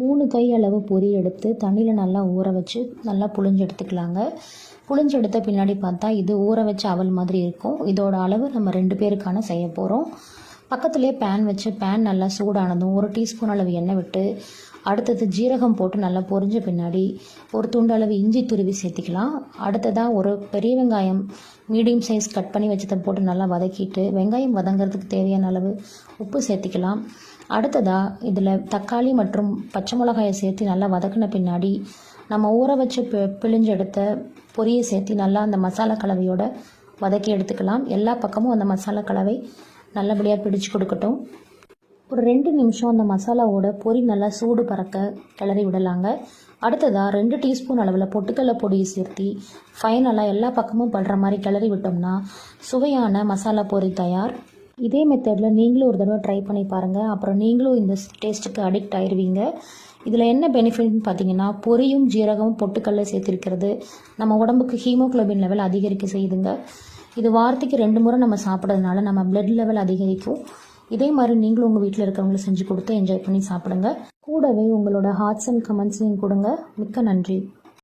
மூணு கை அளவு பொரி எடுத்து தண்ணியில் நல்லா ஊற வச்சு நல்லா புழிஞ்சு எடுத்துக்கலாங்க. புழிஞ்சு எடுத்த பின்னாடி பார்த்தா இது ஊற வச்ச அவல் மாதிரி இருக்கும். இதோட அளவு நம்ம ரெண்டு பேருக்கான செய்ய போகிறோம் பக்கத்துலேயே பேன் வச்சு பேன் நல்லா சூடானதும் ஒரு டீஸ்பூன் அளவு எண்ணெய் விட்டு அடுத்தது ஜீரகம் போட்டு நல்லா பொரிஞ்ச பின்னாடி ஒரு துண்டு அளவு இஞ்சி துருவி சேர்த்திக்கலாம். அடுத்ததாக ஒரு பெரிய வெங்காயம் மீடியம் சைஸ் கட் பண்ணி வச்சதை போட்டு நல்லா வதக்கிட்டு வெங்காயம் வதங்கிறதுக்கு தேவையான அளவு உப்பு சேர்த்திக்கலாம். அடுத்ததாக இதில் தக்காளி மற்றும் பச்சை மிளகாயை சேர்த்து நல்லா வதக்கின பின்னாடி நம்ம ஊற வச்சு பி பிழிஞ்சு எடுத்த பொரியை சேர்த்து நல்லா அந்த மசாலா கலவையோட வதக்கி எடுத்துக்கலாம். எல்லா பக்கமும் அந்த மசாலா கலவை நல்லபடியாக பிடிச்சு கொடுக்கட்டும். ஒரு ரெண்டு நிமிஷம் அந்த மசாலாவோட பொரி நல்லா சூடு பறக்க கிளறி விடலாங்க. அடுத்ததாக ரெண்டு டீஸ்பூன் அளவில் பொட்டுக்கடலை பொடியை சேர்த்து ஃபைனலாக எல்லா பக்கமும் படுற மாதிரி கிளறி விட்டோம்னா சுவையான மசாலா பொரி தயார். இதே மெத்தடில் நீங்களும் ஒரு தடவை ட்ரை பண்ணி பாருங்கள் அப்புறம் நீங்களும் இந்த டேஸ்ட்டுக்கு அடிக்ட் ஆயிடுவீங்க இதில் என்ன பெனிஃபிட்னு பார்த்தீங்கன்னா பொரியும் ஜீரகமும் பொட்டுக்கல்ல சேர்த்திருக்கிறது. நம்ம உடம்புக்கு ஹீமோகுளோபின் லெவல் அதிகரிக்க செய்யுதுங்க. இது வாரத்துக்கு ரெண்டு முறை நம்ம சாப்பிட்றதுனால நம்ம பிளட் லெவல் அதிகரிக்கும். இதே மாதிரி நீங்களும் உங்கள் வீட்டில் இருக்கவங்களுக்கு செஞ்சு கொடுத்து என்ஜாய் பண்ணி சாப்பிடுங்க. கூடவே உங்களோட ஹார்ட்ஸ் அண்ட் கமெண்ட்ஸையும் கொடுங்க. மிக்க நன்றி.